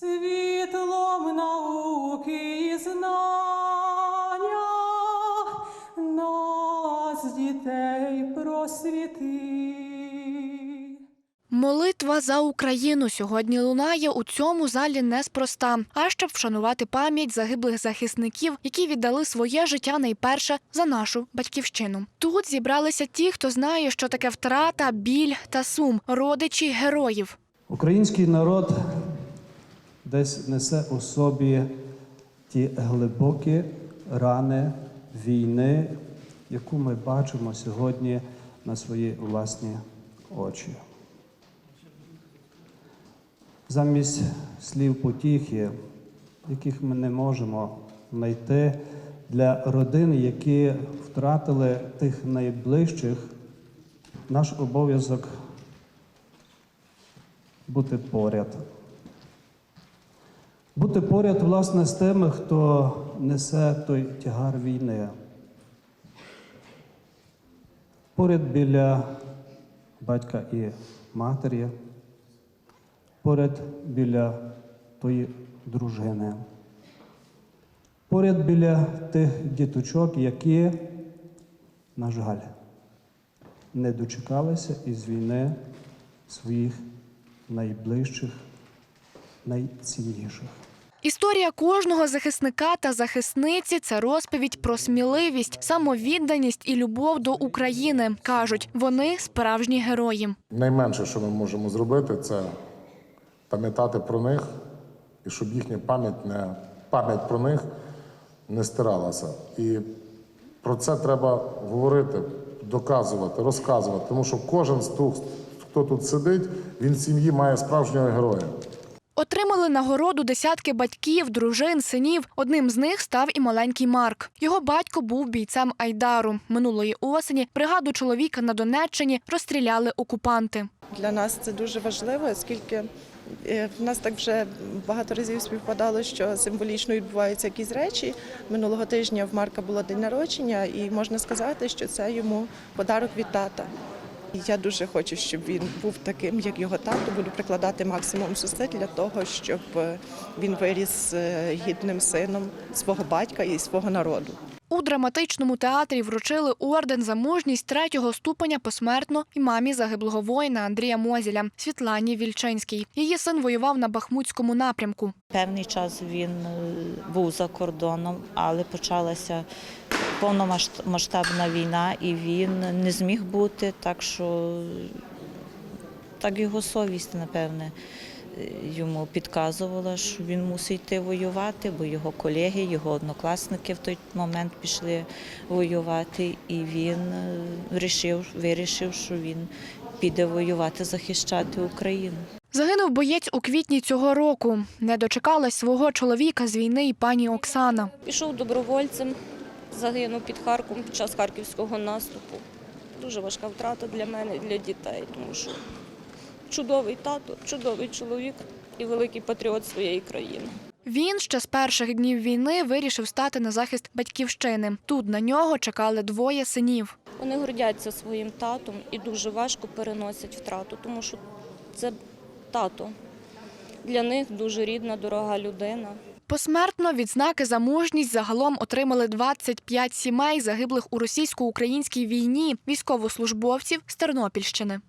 Світлом науки і знання нас дітей просвіти. Молитва за Україну сьогодні лунає у цьому залі неспроста, а щоб вшанувати пам'ять загиблих захисників, які віддали своє життя найперше за нашу батьківщину. Тут зібралися ті, хто знає, що таке втрата, біль та сум, родичі героїв. Український народ десь несе у собі ті глибокі рани війни, яку ми бачимо сьогодні на свої власні очі. Замість слів потіхи, яких ми не можемо знайти для родин, які втратили тих найближчих, наш обов'язок бути поряд. Бути поряд, власне, з тими, хто несе той тягар війни. Поряд біля батька і матері, поряд біля тої дружини, поряд біля тих діточок, які, на жаль, не дочекалися із війни своїх найближчих, найцінніших. Історія кожного захисника та захисниці це розповідь про сміливість, самовідданість і любов до України. кажуть, вони справжні герої. Найменше, що ми можемо зробити, це пам'ятати про них і щоб їхня пам'ять не пам'ять про них не стиралася. І про це треба говорити, доказувати, розказувати, тому що кожен з тих, хто тут сидить, він в сім'ї має справжнього героя. Отримали нагороду десятки батьків, дружин, синів. Одним з них став і маленький Марк. Його батько був бійцем Айдару. Минулої осені бригаду чоловіка на Донеччині розстріляли окупанти. Для нас це дуже важливо, оскільки е, в нас так вже багато разів співпадало, що символічно відбуваються якісь речі. Минулого тижня в Марка було день народження, і можна сказати, що це йому подарок від тата. Я дуже хочу, щоб він був таким, як його тато. Буду прикладати максимум зусиль для того, щоб е, він виріс е, гідним сином свого батька і свого народу. У драматичному театрі вручили орден за мужність третього ступеня посмертно і мамі загиблого воїна Андрія Мозіля Світлані Вільчинській. Її син воював на Бахмутському напрямку. Певний час він е, був за кордоном, але почалася повномасштабна війна, і він не зміг бути, так що так його совість, напевне, йому підказувала, що він мусить йти воювати, бо його колеги, його однокласники в той момент пішли воювати, і він е, вирішив, вирішив, що він піде воювати, захищати Україну. Загинув боєць у квітні цього року. Не дочекалась свого чоловіка з війни і пані Оксана. Пішов добровольцем, загинув під Харковом під час харківського наступу. Дуже важка втрата для мене і для дітей, тому що чудовий тато, чудовий чоловік і великий патріот своєї країни. Він ще з перших днів війни вирішив стати на захист батьківщини. Тут на нього чекали двоє синів. Вони гордяться своїм татом і дуже важко переносять втрату, тому що це тато. Для них дуже рідна, дорога людина. Посмертно відзнаки за мужність загалом отримали 25 сімей, загиблих у російсько-українській війні, військовослужбовців з Тернопільщини.